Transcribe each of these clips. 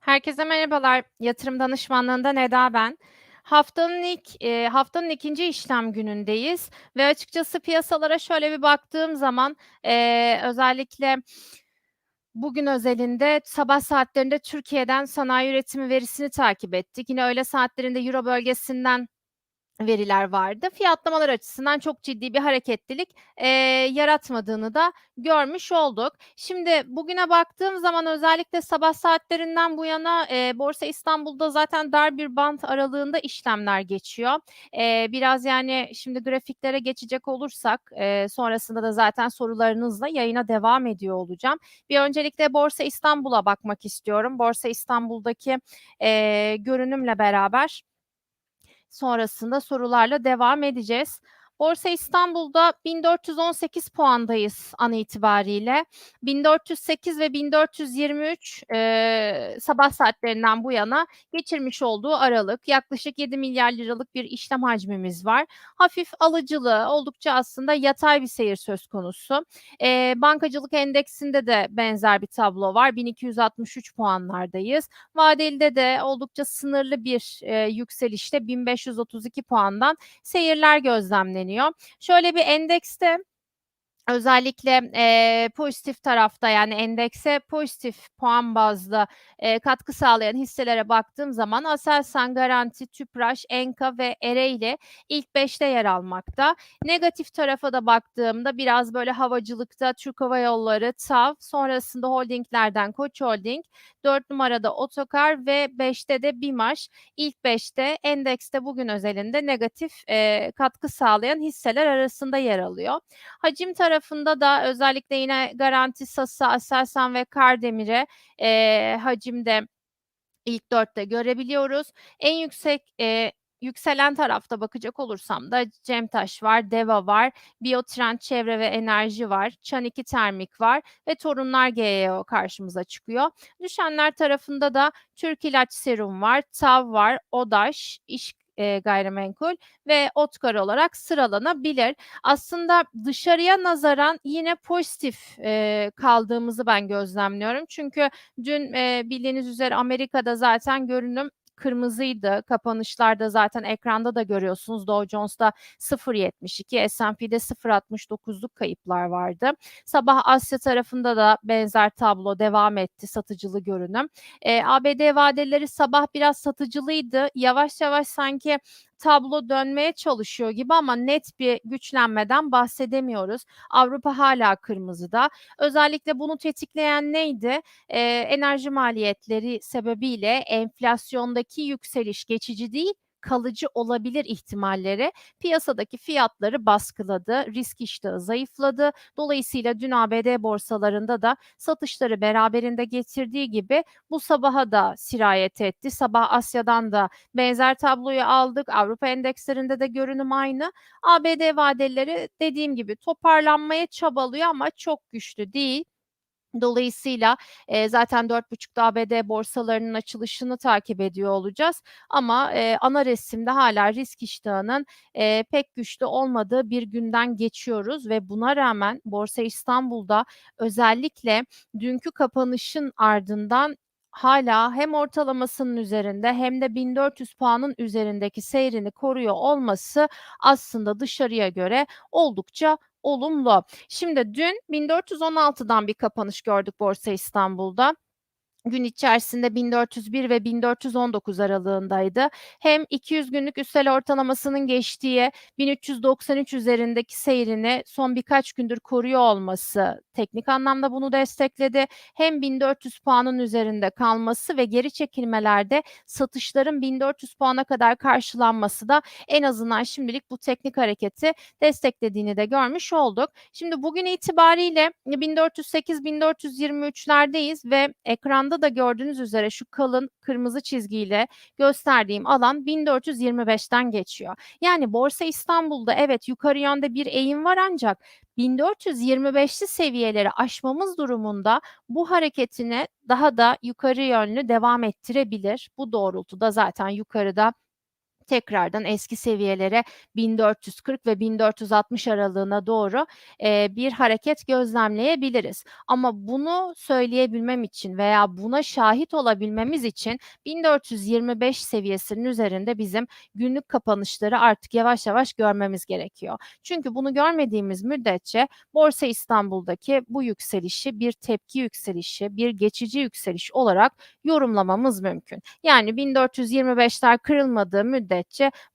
Herkese merhabalar. Yatırım danışmanlığından Eda ben. Haftanın ilk, eee, haftanın 2'nci işlem günündeyiz ve açıkçası piyasalara şöyle bir baktığım zaman, eee, özellikle bugün özelinde sabah saatlerinde Türkiye'den sanayi üretimi verisini takip ettik. Yine öğle saatlerinde euro bölgesinden veriler vardı. Fiyatlamalar açısından çok ciddi bir hareketlilik, eee, yaratmadığını da görmüş olduk. Şimdi bugüne baktığım zaman özellikle sabah saatlerinden bu yana, eee, Borsa İstanbul'da zaten dar bir bant aralığında işlemler geçiyor. Eee, biraz, yani, şimdi grafiklere geçecek olursak, eee, sonrasında da zaten sorularınızla yayına devam ediyor olacağım. Bir öncelikle Borsa İstanbul'a bakmak istiyorum. Borsa İstanbul'daki, eee, görünümle beraber sonrasında sorularla devam edeceğiz. Borsa İstanbul'da 1418 puandayız an itibariyle. 1408 ve 1423 eee, sabah saatlerinden bu yana geçirmiş olduğu aralık. Yaklaşık 7 milyar liralık bir işlem hacmimiz var. Hafif alıcılı, oldukça aslında yatay bir seyir söz konusu. Eee, bankacılık endeksinde de benzer bir tablo var. 1263 puanlardayız. Vadelide de oldukça sınırlı bir eee, yükselişte 1532 puandan seyirler gözlemleniyor. Şöyle bir endekste özellikle, eee, pozitif tarafta yani endekse pozitif puan bazlı, eee, katkı sağlayan hisselere baktığım zaman Aselsan, Garanti, Tüpraş, Enka ve Ereğli ilk 5'te yer almakta. Negatif tarafa da baktığımda biraz böyle havacılıkta Türk Hava Yolları, TAV, sonrasında holdinglerden Koç Holding, 4 numarada Otokar ve 5'te de BİMAŞ. İlk 5'te endekste bugün özelinde negatif, eee, katkı sağlayan hisseler arasında yer alıyor. Hacim tarafında da özellikle yine Garanti, Sasa, Aselsan ve Kardemir'e, eee, hacimde ilk 4'te görebiliyoruz. En yüksek, eee, yükselen tarafta bakacak olursam da Cemtaş var, Deva var, Biotrend Çevre ve Enerji var, Çan2 Termik var ve Torunlar GYO karşımıza çıkıyor. Düşenler tarafında da Türk İlaç Serum var, TAV var, ODAŞ, İş eee, Gayrimenkul ve Otkar olarak sıralanabilir. Aslında dışarıya nazaran yine pozitif, eee, kaldığımızı ben gözlemliyorum. Çünkü dün, eee, bildiğiniz üzere Amerika'da zaten görünüm kırmızıydı. Kapanışlarda zaten ekranda da görüyorsunuz Dow Jones'ta 0.72, S&P'de 0.69'luk kayıplar vardı. Sabah Asya tarafında da benzer tablo devam etti, satıcılı görünüm. Eee, ABD vadeleri sabah biraz satıcılıydı. Yavaş yavaş sanki tablo dönmeye çalışıyor gibi ama net bir güçlenmeden bahsedemiyoruz. Avrupa hâlâ kırmızıda. Özellikle bunu tetikleyen neydi? Eee, enerji maliyetleri sebebiyle enflasyondaki yükseliş geçici değil, kalıcı olabilir ihtimalleri piyasadaki fiyatları baskıladı, risk iştahı zayıfladı. Dolayısıyla dün ABD borsalarında da satışları beraberinde getirdiği gibi bu sabaha da sirayet etti. Sabah Asya'dan da benzer tabloyu aldık. Avrupa endekslerinde de görünüm aynı. ABD vadeleri dediğim gibi toparlanmaya çabalıyor ama çok güçlü değil. Dolayısıyla, eee, zaten 4.30'da ABD borsalarının açılışını takip ediyor olacağız ama, eee, ana resimde hâlâ risk iştahının, eee, pek güçlü olmadığı bir günden geçiyoruz ve buna rağmen Borsa İstanbul'da özellikle dünkü kapanışın ardından hâlâ hem ortalamasının üzerinde hem de 1400 puanın üzerindeki seyrini koruyor olması aslında dışarıya göre oldukça olumlu. Şimdi dün 1416'dan bir kapanış gördük Borsa İstanbul'da. Gün içerisinde 1401 ve 1419 aralığındaydı. Hem 200 günlük üstel ortalamasının geçtiği 1393 üzerindeki seyrini son birkaç gündür koruyor olması teknik anlamda bunu destekledi. Hem 1400 puanın üzerinde kalması ve geri çekilmelerde satışların 1400 puana kadar karşılanması da en azından şimdilik bu teknik hareketi desteklediğini de görmüş olduk. Şimdi bugün itibariyle 1408-1423'lerdeyiz ve ekranda da gördüğünüz üzere şu kalın kırmızı çizgiyle gösterdiğim alan 1425'ten geçiyor. Yani Borsa İstanbul'da evet yukarı yönde bir eğim var ancak 1425'li seviyeleri aşmamız durumunda bu hareketini daha da yukarı yönlü devam ettirebilir. Bu doğrultuda zaten yukarıda tekrardan eski seviyelere 1440 ve 1460 aralığına doğru, eee, bir hareket gözlemleyebiliriz. Ama bunu söyleyebilmem için veya buna şahit olabilmemiz için 1425 seviyesinin üzerinde bizim günlük kapanışları artık yavaş yavaş görmemiz gerekiyor. Çünkü bunu görmediğimiz müddetçe Borsa İstanbul'daki bu yükselişi bir tepki yükselişi, bir geçici yükseliş olarak yorumlamamız mümkün. Yani 1425'ler kırılmadığı müddetçe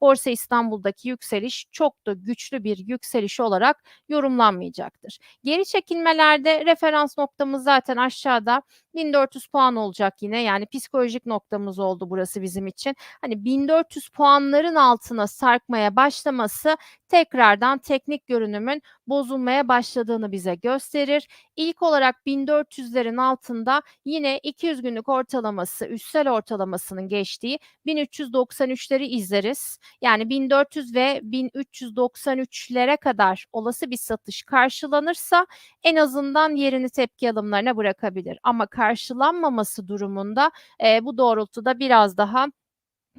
Borsa İstanbul'daki yükseliş çok da güçlü bir yükseliş olarak yorumlanmayacaktır. Geri çekilmelerde referans noktamız zaten aşağıda 1400 puan olacak yine. Yani psikolojik noktamız oldu burası bizim için. Hani 1400 puanların altına sarkmaya başlaması tekrardan teknik görünümün bozulmaya başladığını bize gösterir. İlk olarak 1400'lerin altında yine 200 günlük ortalaması, üstsel ortalamasının geçtiği 1393'leri izleriz. Yani 1400 ve 1393'lere kadar olası bir satış karşılanırsa en azından yerini tepki alımlarına bırakabilir. Ama karşılanmaması durumunda e, bu doğrultuda biraz daha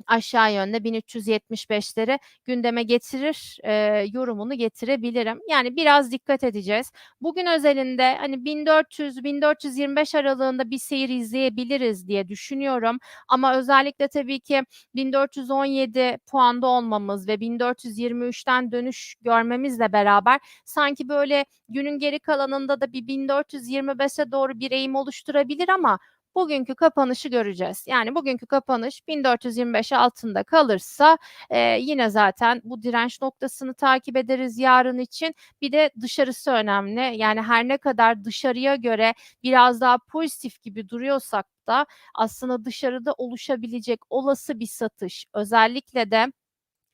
aşağı yönde 1375'leri gündeme getirir, eee, yorumunu getirebilirim. Yani biraz dikkat edeceğiz. Bugün özelinde hani 1400-1425 aralığında bir seyir izleyebiliriz diye düşünüyorum. Ama özellikle tabii ki 1417 puanda olmamız ve 1423'ten dönüş görmemizle beraber sanki böyle günün geri kalanında da bir 1425'e doğru bir eğim oluşturabilir ama bugünkü kapanışı göreceğiz. Yani bugünkü kapanış 1425 altında kalırsa eee, yine zaten bu direnç noktasını takip ederiz yarın için. Bir de dışarısı önemli. Yani her ne kadar dışarıya göre biraz daha pozitif gibi duruyorsak da aslında dışarıda oluşabilecek olası bir satış özellikle de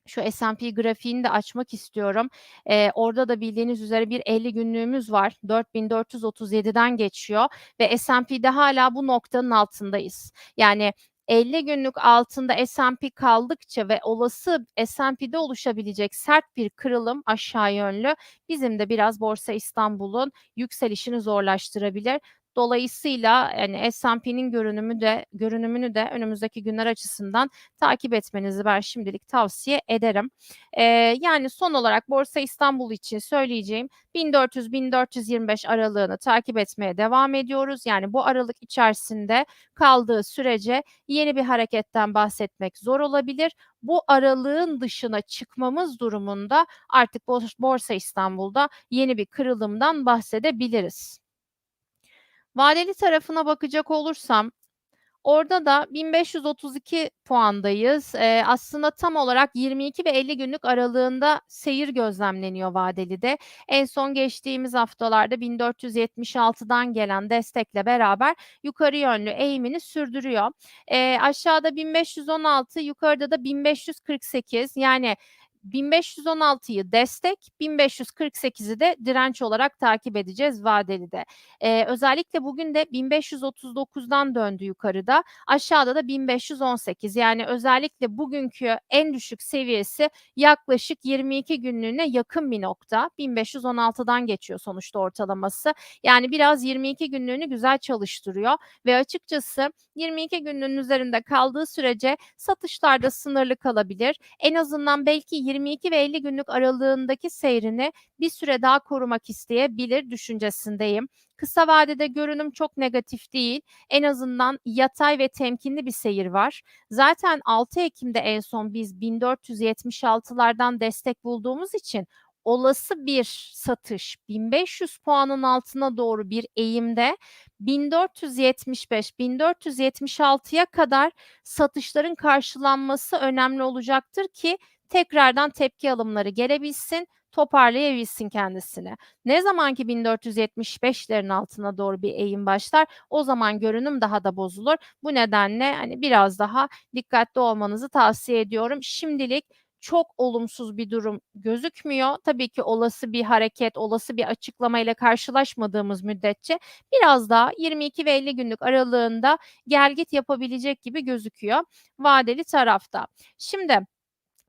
şu S&P grafiğini de açmak istiyorum. Eee, orada da bildiğiniz üzere bir 50 günlüğümüz var. 4437'den geçiyor ve S&P'de hala bu noktanın altındayız. Yani 50 günlük altında S&P kaldıkça ve olası S&P'de oluşabilecek sert bir kırılım aşağı yönlü bizim de biraz Borsa İstanbul'un yükselişini zorlaştırabilir. Dolayısıyla yani S&P'nin görünümü de görünümünü de önümüzdeki günler açısından takip etmenizi ben şimdilik tavsiye ederim. Eee, yani son olarak Borsa İstanbul için söyleyeceğim 1400-1425 aralığını takip etmeye devam ediyoruz. Yani bu aralık içerisinde kaldığı sürece yeni bir hareketten bahsetmek zor olabilir. Bu aralığın dışına çıkmamız durumunda artık Borsa İstanbul'da yeni bir kırılımdan bahsedebiliriz. Vadeli tarafına bakacak olursam orada da 1532 puandayız. Eee, aslında tam olarak 22 ve 50 günlük aralığında seyir gözlemleniyor vadelide. En son geçtiğimiz haftalarda 1476'dan gelen destekle beraber yukarı yönlü eğimini sürdürüyor. Eee, aşağıda 1516, yukarıda da 1548 yani 1516'yı destek, 1548'i de direnç olarak takip edeceğiz vadelide. Eee, özellikle bugün de 1539'dan döndü yukarıda. Aşağıda da 1518 yani özellikle bugünkü en düşük seviyesi yaklaşık 22 günlüğüne yakın bir nokta. 1516'dan geçiyor sonuçta ortalaması. Yani biraz 22 günlüğünü güzel çalıştırıyor ve açıkçası 22 günlüğün üzerinde kaldığı sürece satışlarda sınırlı kalabilir. En azından belki 22 ve 50 günlük aralığındaki seyrini bir süre daha korumak isteyebilir düşüncesindeyim. Kısa vadede görünüm çok negatif değil. En azından yatay ve temkinli bir seyir var. Zaten 6 Ekim'de en son biz 1476'lardan destek bulduğumuz için olası bir satış 1500 puanın altına doğru bir eğimde 1475-1476'ya kadar satışların karşılanması önemli olacaktır ki tekrardan tepki alımları gelebilsin, toparlayabilsin kendisini. Ne zaman ki 1475'lerin altına doğru bir eğim başlar, o zaman görünüm daha da bozulur. Bu nedenle hani biraz daha dikkatli olmanızı tavsiye ediyorum. Şimdilik çok olumsuz bir durum gözükmüyor. Tabii ki olası bir hareket, olası bir açıklamayla karşılaşmadığımız müddetçe biraz daha 22 ve 50 günlük aralığında gel git yapabilecek gibi gözüküyor vadeli tarafta. Şimdi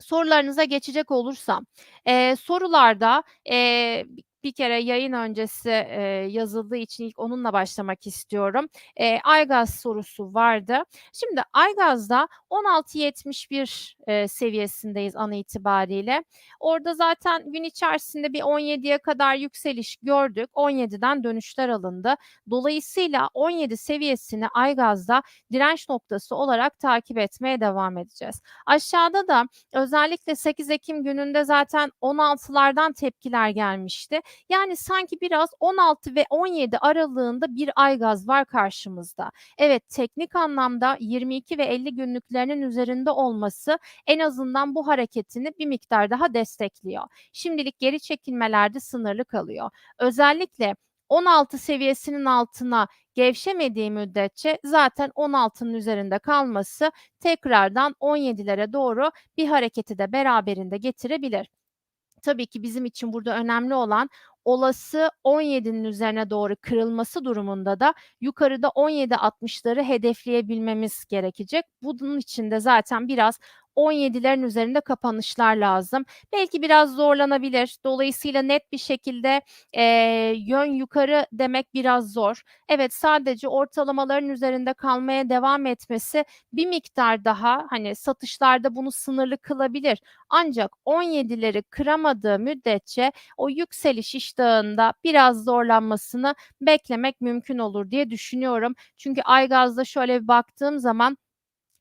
sorularınıza geçecek olursam, eee, sorularda, eee, bir kere yayın öncesi, eee, yazıldığı için ilk onunla başlamak istiyorum. Eee, Aygaz sorusu vardı. Şimdi Aygaz'da 16.71, eee, seviyesindeyiz an itibariyle. Orada zaten gün içerisinde bir 17'ye kadar yükseliş gördük. 17'den dönüşler alındı. Dolayısıyla 17 seviyesini Aygaz'da direnç noktası olarak takip etmeye devam edeceğiz. Aşağıda da özellikle 8 Ekim gününde zaten 16'lardan tepkiler gelmişti. Yani sanki biraz 16 ve 17 aralığında bir Aygaz var karşımızda. Evet, teknik anlamda 22 ve 50 günlüklerinin üzerinde olması en azından bu hareketini bir miktar daha destekliyor. Şimdilik geri çekilmelerde sınırlı kalıyor. Özellikle 16 seviyesinin altına gevşemediği müddetçe zaten 16'nın üzerinde kalması tekrardan 17'lere doğru bir hareketi de beraberinde getirebilir. Tabii ki bizim için burada önemli olan olası 17'nin üzerine doğru kırılması durumunda da yukarıda 17.60'ları hedefleyebilmemiz gerekecek. Bunun için de zaten biraz 17'lerin üzerinde kapanışlar lazım. Belki biraz zorlanabilir. Dolayısıyla net bir şekilde, eee, yön yukarı demek biraz zor. Evet, sadece ortalamaların üzerinde kalmaya devam etmesi bir miktar daha, hani, satışlarda bunu sınırlı kılabilir. Ancak 17'leri kıramadığı müddetçe o yükseliş iştahında biraz zorlanmasını beklemek mümkün olur diye düşünüyorum. Çünkü Aygaz'da şöyle bir baktığım zaman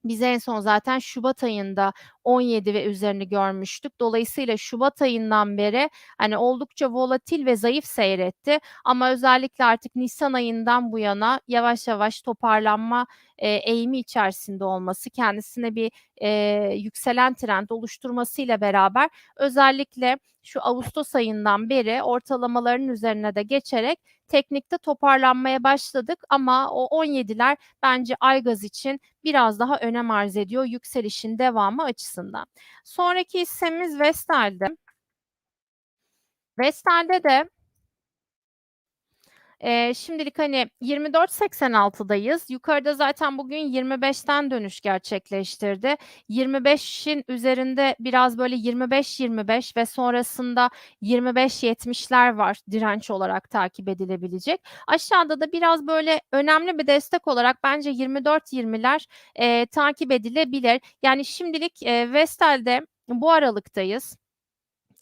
biz en son zaten şubat ayında 17 ve üzerini görmüştük. Dolayısıyla şubat ayından beri, hani, oldukça volatil ve zayıf seyretti ama özellikle artık nisan ayından bu yana yavaş yavaş toparlanma, eee, eğimi içerisinde olması, kendisine bir, eee, yükselen trend oluşturmasıyla beraber özellikle şu ağustos ayından beri ortalamaların üzerine de geçerek teknikte toparlanmaya başladık ama o 17'ler bence Aygaz için biraz daha önem arz ediyor yükselişin devamı açısından. Sonraki hissemiz Vestel'di. Vestel'de de Eee, şimdilik, hani, 24.86'dayız. Yukarıda zaten bugün 25'ten dönüş gerçekleştirdi. 25'in üzerinde biraz böyle 25-25 ve sonrasında 25-70'ler var direnç olarak takip edilebilecek. Aşağıda da biraz böyle önemli bir destek olarak bence 24-20'ler, eee, takip edilebilir. Yani şimdilik, eee, Vestel'de bu aralıktayız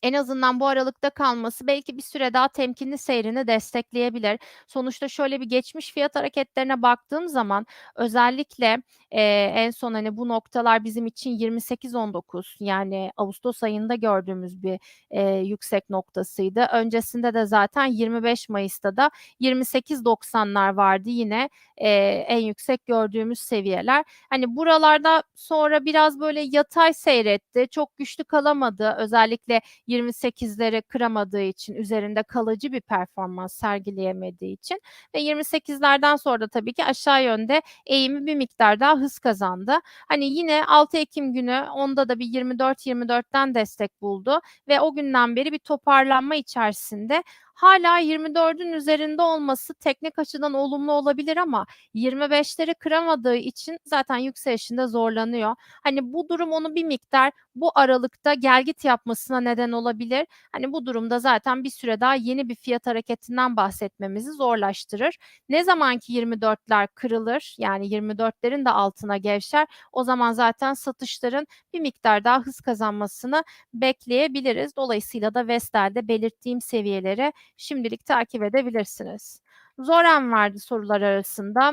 en azından bu aralıkta kalması belki bir süre daha temkinli seyrini destekleyebilir. Sonuçta şöyle bir geçmiş fiyat hareketlerine baktığım zaman özellikle, eee, en son, hani, bu noktalar bizim için 28.19 yani ağustos ayında gördüğümüz bir, eee, yüksek noktasıydı. Öncesinde de zaten 25 Mayıs'ta da 28.90'lar vardı yine, eee, en yüksek gördüğümüz seviyeler. Hani, buralarda sonra biraz böyle yatay seyretti, çok güçlü kalamadı. Özellikle 28'leri kıramadığı için, üzerinde kalıcı bir performans sergileyemediği için ve 28'lerden sonra da tabii ki aşağı yönde eğimi bir miktar daha hız kazandı. Hani yine 6 Ekim günü onda da bir 24-24'ten destek buldu ve o günden beri bir toparlanma içerisinde Hala 24'ün üzerinde olması teknik açıdan olumlu olabilir ama 25'leri kıramadığı için zaten yükselişinde zorlanıyor. Hani bu durum onu bir miktar bu aralıkta gelgit yapmasına neden olabilir. Hani bu durumda zaten bir süre daha yeni bir fiyat hareketinden bahsetmemizi zorlaştırır. Ne zamanki 24'ler kırılır yani 24'lerin de altına gevşer o zaman zaten satışların bir miktar daha hız kazanmasını bekleyebiliriz. Dolayısıyla da Vestel'de belirttiğim seviyeleri şimdilik takip edebilirsiniz. Zoran vardı sorular arasında.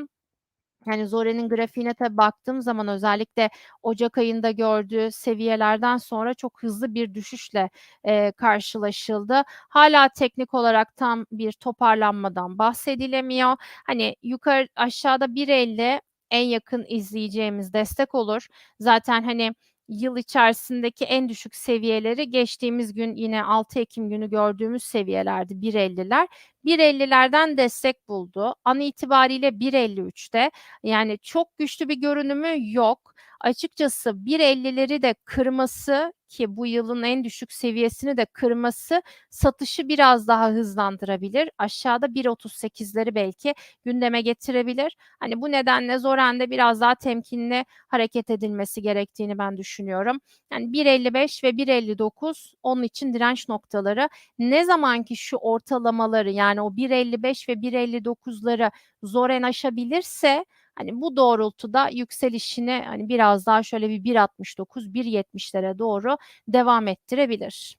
Yani Zore'nin grafiğine tabii baktığım zaman özellikle ocak ayında gördüğü seviyelerden sonra çok hızlı bir düşüşle, eee, karşılaşıldı. Hâlâ teknik olarak tam bir toparlanmadan bahsedilemiyor. Hani yukarı aşağıda 1.50 en yakın izleyeceğimiz destek olur. Zaten, hani, yıl içerisindeki en düşük seviyeleri geçtiğimiz gün yine 6 Ekim günü gördüğümüz seviyelerdi 1.50'ler. 1.50'lerden destek buldu. An itibariyle 1.53'te. Yani çok güçlü bir görünümü yok açıkçası 1.50'leri de kırması ki bu yılın en düşük seviyesini de kırması satışı biraz daha hızlandırabilir. Aşağıda 1.38'leri belki gündeme getirebilir. Hani bu nedenle Zoren'de biraz daha temkinli hareket edilmesi gerektiğini ben düşünüyorum. Yani 1.55 ve 1.59 onun için direnç noktaları. Ne zaman ki şu ortalamaları yani o 1.55 ve 1.59'ları Zoren aşabilirse hani bu doğrultuda yükselişini hani biraz daha şöyle bir 1.69 1.70'lere doğru devam ettirebilir.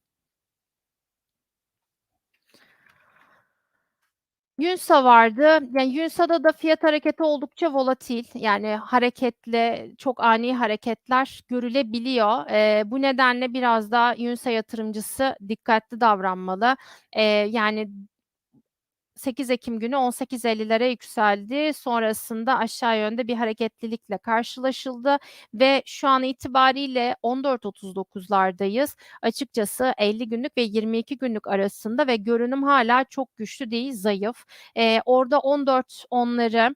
Yunsa vardı. Yani Yunsa'da da fiyat hareketi oldukça volatil. Yani hareketli, çok ani hareketler görülebiliyor. Eee, bu nedenle biraz daha Yunsa yatırımcısı dikkatli davranmalı. Eee, yani 8 Ekim günü 18.50'lere yükseldi. Sonrasında aşağı yönde bir hareketlilikle karşılaşıldı ve şu an itibariyle 14.39'lardayız. Açıkçası 50 günlük ve 22 günlük arasında ve görünüm hala çok güçlü değil, zayıf. Eee, orada 14.10'ları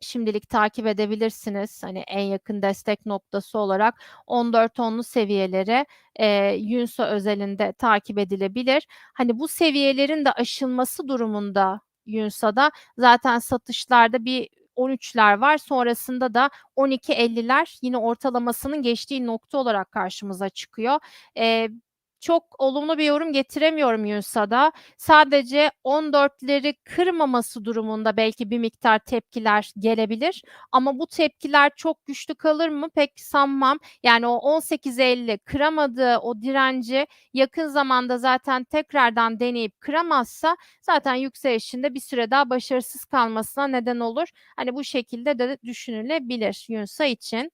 şimdilik takip edebilirsiniz. Hani en yakın destek noktası olarak 14.10'lu seviyeleri eee, Yunsa özelinde takip edilebilir. Hani bu seviyelerin de aşılması durumunda Yunsa'da zaten satışlarda bir 13'ler var. Sonrasında da 12.50'ler yine ortalamasının geçtiği nokta olarak karşımıza çıkıyor. Eee, çok olumlu bir yorum getiremiyorum Yunsa'da. Sadece 14'leri kırmaması durumunda belki bir miktar tepkiler gelebilir ama bu tepkiler çok güçlü kalır mı pek sanmam. Yani o 18.50 kıramadığı o direnci yakın zamanda zaten tekrardan deneyip kıramazsa zaten yükselişinde bir süre daha başarısız kalmasına neden olur. Hani bu şekilde de düşünülebilir Yunsa için.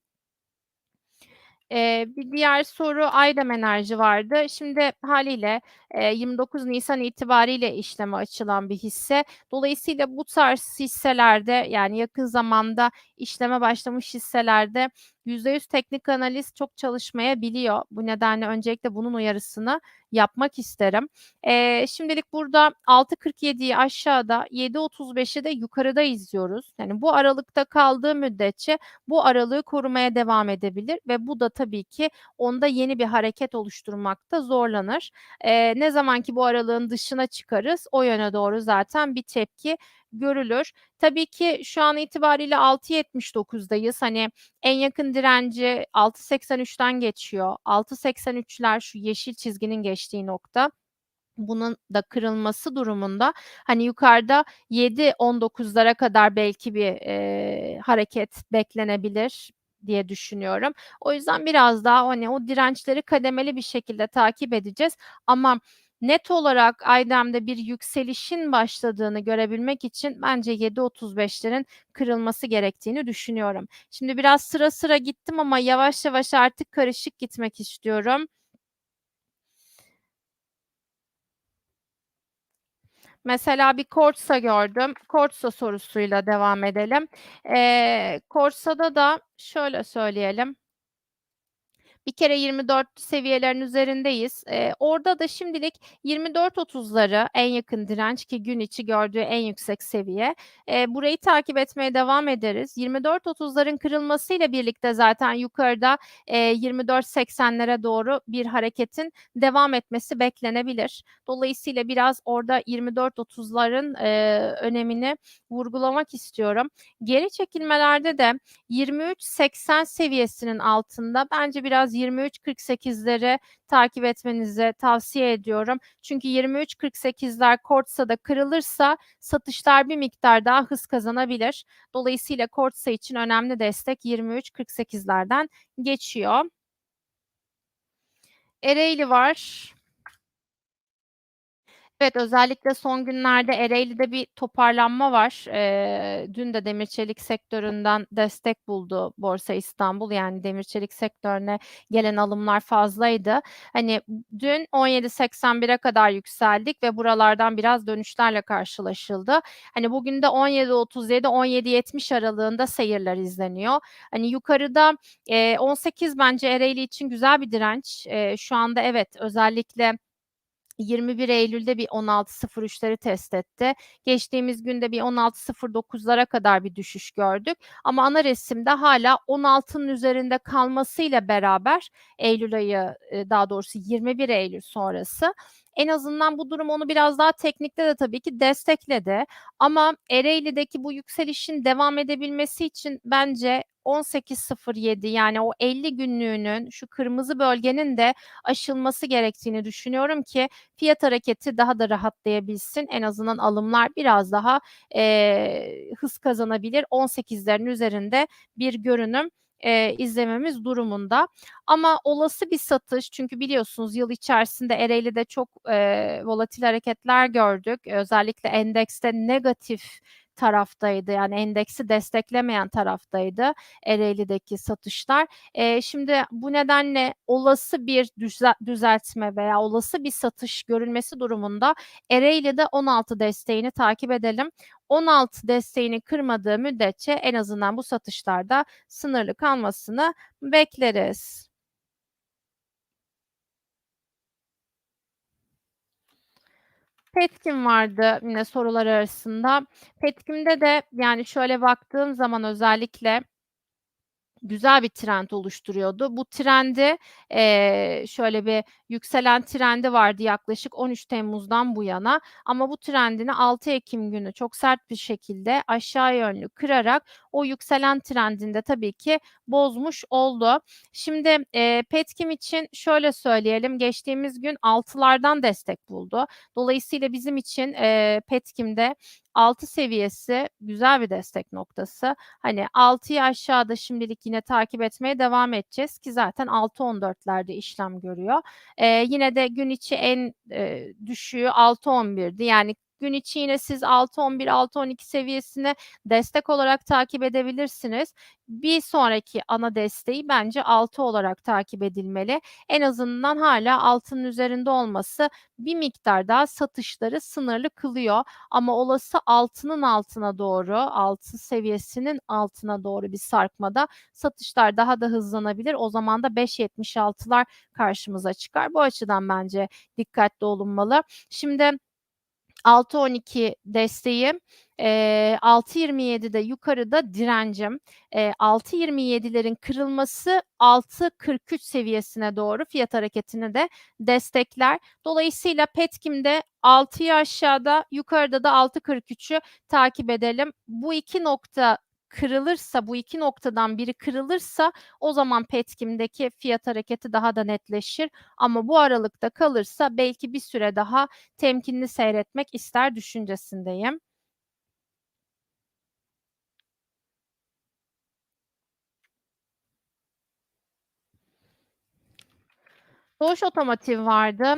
Eee, bir diğer soru Aydem Enerji vardı. Şimdi hâliyle, eee, 29 Nisan itibariyle işleme açılan bir hisse. Dolayısıyla bu tarz hisselerde, yani yakın zamanda işleme başlamış hisselerde %100 teknik analiz çok çalışmayabiliyor. Bu nedenle öncelikle bunun uyarısını yapmak isterim. Eee, şimdilik burada 6.47'yi aşağıda, 7.35'i de yukarıda izliyoruz. Yani bu aralıkta kaldığı müddetçe bu aralığı korumaya devam edebilir ve bu da tabii ki onda yeni bir hareket oluşturmakta zorlanır. Eee, ne zaman ki bu aralığın dışına çıkarız, o yöne doğru zaten bir tepki görülür. Tabii ki şu an itibariyle 6.79'dayız. Hani en yakın direnci 6.83'ten geçiyor. 6.83'ler şu yeşil çizginin geçtiği nokta. Bunun da kırılması durumunda hani yukarıda 7.19'lara kadar belki bir, eee, hareket beklenebilir diye düşünüyorum. O yüzden biraz daha hani o dirençleri kademeli bir şekilde takip edeceğiz ama net olarak Aydem'de bir yükselişin başladığını görebilmek için bence 7.35'lerin kırılması gerektiğini düşünüyorum. Şimdi biraz sıra sıra gittim ama yavaş yavaş artık karışık gitmek istiyorum. Mesela bir Kordsa gördüm. Kordsa sorusuyla devam edelim. Eee, Kordsa'da da şöyle söyleyelim. Bir kere 24 seviyelerin üzerindeyiz. Eee, orada da şimdilik 24.30'ları en yakın direnç ki gün içi gördüğü en yüksek seviye. Eee, burayı takip etmeye devam ederiz. 24.30'ların kırılmasıyla birlikte zaten yukarıda, eee, 24.80'lere doğru bir hareketin devam etmesi beklenebilir. Dolayısıyla biraz orada 24.30'ların, eee, önemini vurgulamak istiyorum. Geri çekilmelerde de 23.80 seviyesinin altında bence biraz 23.48'leri takip etmenizi tavsiye ediyorum. Çünkü 23.48'ler Kordsa'da kırılırsa satışlar bir miktar daha hız kazanabilir. Dolayısıyla Kordsa için önemli destek 23.48'lerden geçiyor. Ereğli var. Evet, özellikle son günlerde Ereğli'de bir toparlanma var. Eee, dün de demir çelik sektöründen destek buldu Borsa İstanbul. Yani demir çelik sektörüne gelen alımlar fazlaydı. Hani dün 17.81'e kadar yükseldik ve buralardan biraz dönüşlerle karşılaşıldı. Hani bugün de 17.37-17.70 aralığında seyirler izleniyor. Hani yukarıda, eee, 18 bence Ereğli için güzel bir direnç. Eee, şu anda evet, özellikle 21 Eylül'de bir 16.03'leri test etti. Geçtiğimiz günde bir 16.09'lara kadar bir düşüş gördük ama ana resimde hâlâ 16'nın üzerinde kalmasıyla beraber Eylül ayı, eee, daha doğrusu 21 Eylül sonrası en azından bu durum onu biraz daha teknikte de tabii ki destekledi ama Ereğli'deki bu yükselişin devam edebilmesi için bence 18.07 yani o 50 günlüğünün, şu kırmızı bölgenin de aşılması gerektiğini düşünüyorum ki fiyat hareketi daha da rahatlayabilsin. En azından alımlar biraz daha, eee, hız kazanabilir. 18'lerin üzerinde bir görünüm, eee, izlememiz durumunda ama olası bir satış çünkü biliyorsunuz yıl içerisinde Ereğli'de çok, eee, volatil hareketler gördük. Özellikle endekste negatif taraftaydı, yani endeksi desteklemeyen taraftaydı Ereğli'deki satışlar. Eee, şimdi bu nedenle olası bir düze düzeltme veya olası bir satış görülmesi durumunda Ereğli'de 16 desteğini takip edelim. 16 desteğini kırmadığı müddetçe en azından bu satışlarda sınırlı kalmasını bekleriz. Petkim vardı yine sorular arasında. Petkim'de de yani şöyle baktığım zaman özellikle güzel bir trend oluşturuyordu. Bu trendi, eee, şöyle bir yükselen trendi vardı yaklaşık 13 Temmuz'dan bu yana ama bu trendini 6 Ekim günü çok sert bir şekilde aşağı yönlü kırarak o yükselen trendini de tabii ki bozmuş oldu. Şimdi, eee, Petkim için şöyle söyleyelim, geçtiğimiz gün 6'lardan destek buldu. Dolayısıyla bizim için, eee, Petkim'de 6 seviyesi güzel bir destek noktası. Hani 6'yı aşağıda şimdilik yine takip etmeye devam edeceğiz ki zaten 6.14'lerde işlem görüyor. Eee, yine de gün içi en, eee, düşüğü 6.11'di. Yani gün içi yine siz 6.11, 6.12 seviyesini destek olarak takip edebilirsiniz. Bir sonraki ana desteği bence 6 olarak takip edilmeli. En azından hâlâ 6'nın üzerinde olması bir miktar daha satışları sınırlı kılıyor ama olası 6'nın altına doğru, 6 seviyesinin altına doğru bir sarkmada satışlar daha da hızlanabilir. O zaman da 5.76'lar karşımıza çıkar. Bu açıdan bence dikkatli olunmalı. Şimdi 6.12 desteği, eee, 6.27'de yukarıda direncim. Eee, 6.27'lerin kırılması 6.43 seviyesine doğru fiyat hareketini de destekler. Dolayısıyla Petkim'de 6'yı aşağıda, yukarıda da 6.43'ü takip edelim. Bu 2 nokta kırılırsa, bu 2 noktadan biri kırılırsa o zaman Petkim'deki fiyat hareketi daha da netleşir ama bu aralıkta kalırsa belki bir süre daha temkinli seyretmek ister düşüncesindeyim. Doğuş Otomotiv vardı.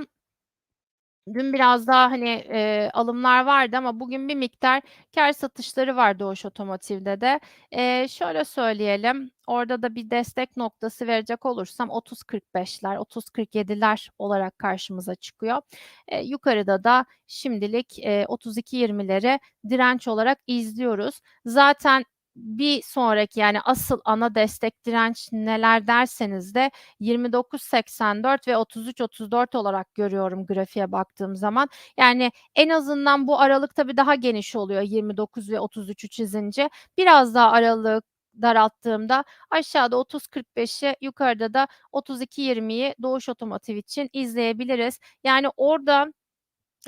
Dün biraz daha, hani, eee, alımlar vardı ama bugün bir miktar kâr satışları var Doğuş Otomotiv'de de. Eee, şöyle söyleyelim, orada da bir destek noktası verecek olursam 30.45'ler, 30.47'ler olarak karşımıza çıkıyor. Eee, yukarıda da şimdilik, eee, 32.20'leri direnç olarak izliyoruz. Zaten bir sonraki yani asıl ana destek direnç neler derseniz de 29.84 ve 33.34 olarak görüyorum grafiğe baktığım zaman. Yani en azından bu aralık tabii daha geniş oluyor 29 ve 33'ü çizince. Biraz daha aralığı daralttığımda aşağıda 30.45'i yukarıda da 32.20'yi Doğuş Otomotiv için izleyebiliriz. Yani orada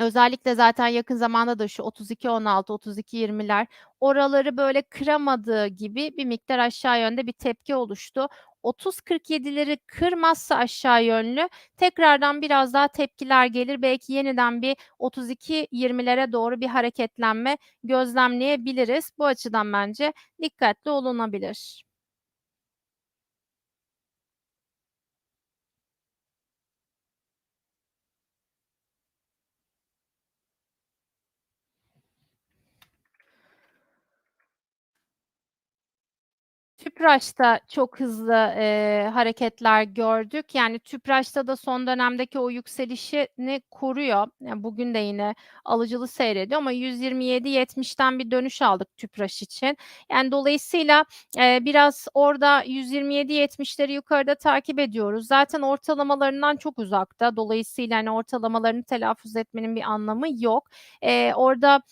özellikle zaten yakın zamanda da şu 32.16, 32.20'ler oraları böyle kıramadığı gibi bir miktar aşağı yönde bir tepki oluştu. 30.47'leri kırmazsa aşağı yönlü tekrardan biraz daha tepkiler gelir. Belki yeniden bir 32.20'lere doğru bir hareketlenme gözlemleyebiliriz. Bu açıdan bence dikkatli olunabilir. Tüpraş'ta çok hızlı, eee, hareketler gördük. Yani Tüpraş'ta da son dönemdeki o yükselişini koruyor. Ya, bugün de yine alıcılı seyrediyor ama 127.70'ten bir dönüş aldık Tüpraş için. Yani dolayısıyla, eee, biraz orada 127.70'leri yukarıda takip ediyoruz. Zaten ortalamalarından çok uzakta. Dolayısıyla, hani, ortalamalarını telaffuz etmenin bir anlamı yok. Eee, orada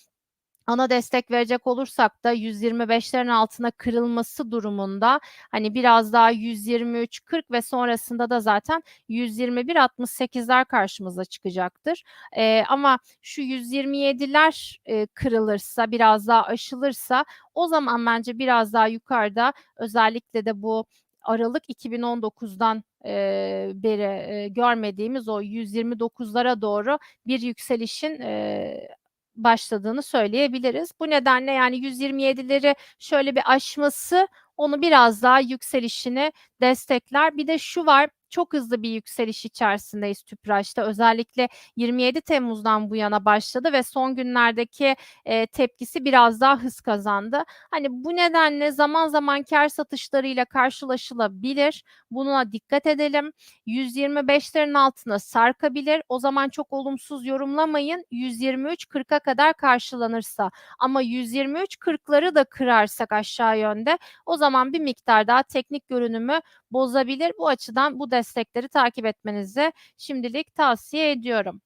ana destek verecek olursak da 125'lerin altına kırılması durumunda, hani, biraz daha 123.40 ve sonrasında da zaten 121.68'ler karşımıza çıkacaktır. Eee, ama şu 127'ler, eee, kırılırsa, biraz daha aşılırsa o zaman bence biraz daha yukarıda özellikle de bu aralık 2019'dan, eee, beri, eee, görmediğimiz o 129'lara doğru bir yükselişin, eee, başladığını söyleyebiliriz. Bu nedenle, yani, 127'leri şöyle bir aşması onu biraz daha yükselişini destekler. Bir de şu var, çok hızlı bir yükseliş içerisindeyiz Tüpraş'ta. Özellikle 27 Temmuz'dan bu yana başladı ve son günlerdeki, eee, tepkisi biraz daha hız kazandı. Hani, bu nedenle zaman zaman kâr satışlarıyla karşılaşılabilir. Buna dikkat edelim. 125'lerin altına sarkabilir. O zaman çok olumsuz yorumlamayın. 123.40'a kadar karşılanırsa ama 123.40'ları da kırarsak aşağı yönde o zaman bir miktar daha teknik görünümü bozabilir. Bu açıdan bu destekleri takip etmenizi şimdilik tavsiye ediyorum.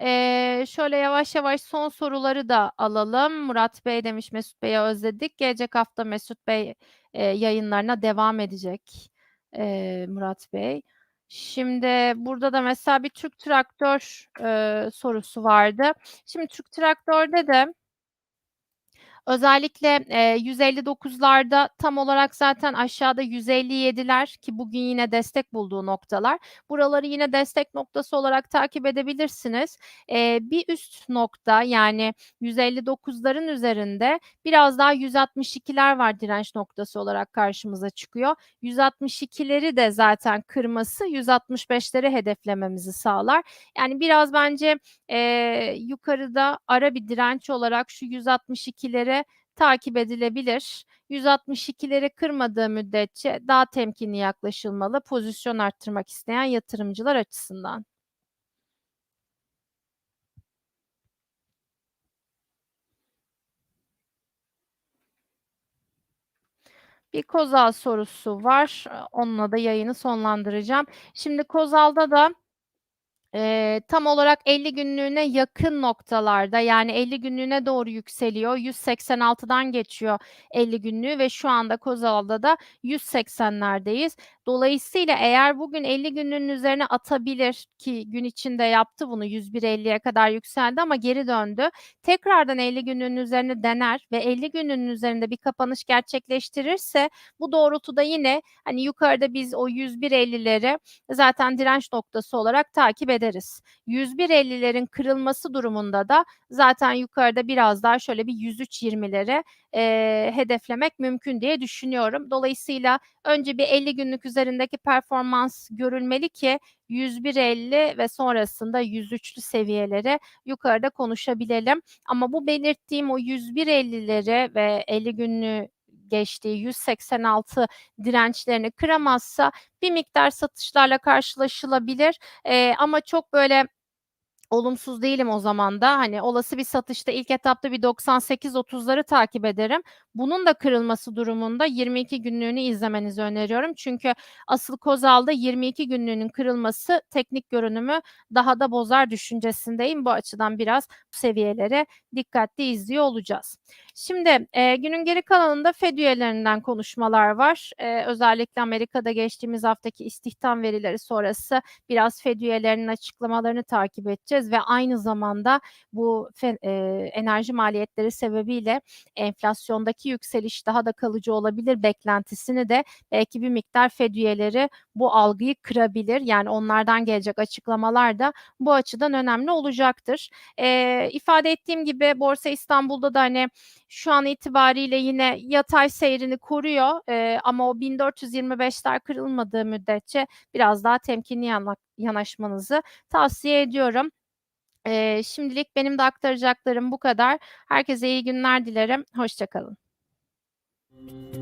Eee, şöyle yavaş yavaş son soruları da alalım. Murat Bey demiş, "Mesut Bey'i özledik." Gelecek hafta Mesut Bey, eee, yayınlarına devam edecek, eee, Murat Bey. Şimdi burada da mesela bir Türk Traktör, eee, sorusu vardı. Şimdi Türk Traktör'de de Özellikle, eee, 159'larda tam olarak zaten aşağıda 157'ler ki bugün yine destek bulduğu noktalar. Buraları yine destek noktası olarak takip edebilirsiniz. Eee, bir üst nokta yani 159'ların üzerinde biraz daha 162'ler var direnç noktası olarak karşımıza çıkıyor. 162'leri de zaten kırması 165'leri hedeflememizi sağlar. Yani biraz bence, eee, yukarıda ara bir direnç olarak şu 162'leri takip edilebilir. 162'leri kırmadığı müddetçe daha temkinli yaklaşılmalı pozisyon arttırmak isteyen yatırımcılar açısından. Bir Kozal sorusu var. Onunla da yayını sonlandıracağım. Şimdi Kozal'da da Eee, tam olarak 50 günlüğüne yakın noktalarda, yani 50 günlüğüne doğru yükseliyor. 186'dan geçiyor 50 günlüğü ve şu anda Kozal'da da 180'lerdeyiz. Dolayısıyla eğer bugün 50 günlüğün üzerine atabilir ki gün içinde yaptı bunu 101.50'ye kadar yükseldi ama geri döndü. Tekrardan 50 günlüğün üzerine dener ve 50 günlüğün üzerinde bir kapanış gerçekleştirirse bu doğrultuda yine hani yukarıda biz o 101.50'leri zaten direnç noktası olarak takip ederiz. 101.50'lerin kırılması durumunda da zaten yukarıda biraz daha şöyle bir 103.20'leri eee, hedeflemek mümkün diye düşünüyorum. Dolayısıyla önce bir 50 günlük üzerindeki performans görülmeli ki 101.50 ve sonrasında 103'lü seviyeleri yukarıda konuşabilelim. Ama bu belirttiğim o 101.50'leri ve 50 günlüğü geçtiği 186 dirençlerini kıramazsa bir miktar satışlarla karşılaşılabilir. Eee, ama çok böyle olumsuz değilim o zaman da. Hani olası bir satışta ilk etapta bir 98-30'ları takip ederim. Bunun da kırılması durumunda 22 günlüğünü izlemenizi öneriyorum. Çünkü asıl Kozal'da 22 günlüğünün kırılması teknik görünümü daha da bozar düşüncesindeyim. Bu açıdan biraz bu seviyeleri dikkatli izliyor olacağız. Şimdi e, günün geri kalanında Fed üyelerinden konuşmalar var. E, özellikle Amerika'da geçtiğimiz haftaki istihdam verileri sonrası biraz Fed üyelerinin açıklamalarını takip edeceğiz ve aynı zamanda bu fe, e, enerji maliyetleri sebebiyle enflasyondaki yükseliş daha da kalıcı olabilir beklentisini de belki bir miktar Fed üyeleri bu algıyı kırabilir. Yani onlardan gelecek açıklamalar da bu açıdan önemli olacaktır. E, ifade ettiğim gibi Borsa İstanbul'da da hani şu an itibariyle yine yatay seyrini koruyor e, ama o 1425'ler kırılmadığı müddetçe biraz daha temkinli yana, yanaşmanızı tavsiye ediyorum. E, şimdilik benim de aktaracaklarım bu kadar. Herkese iyi günler dilerim. Hoşçakalın. Mm-hmm.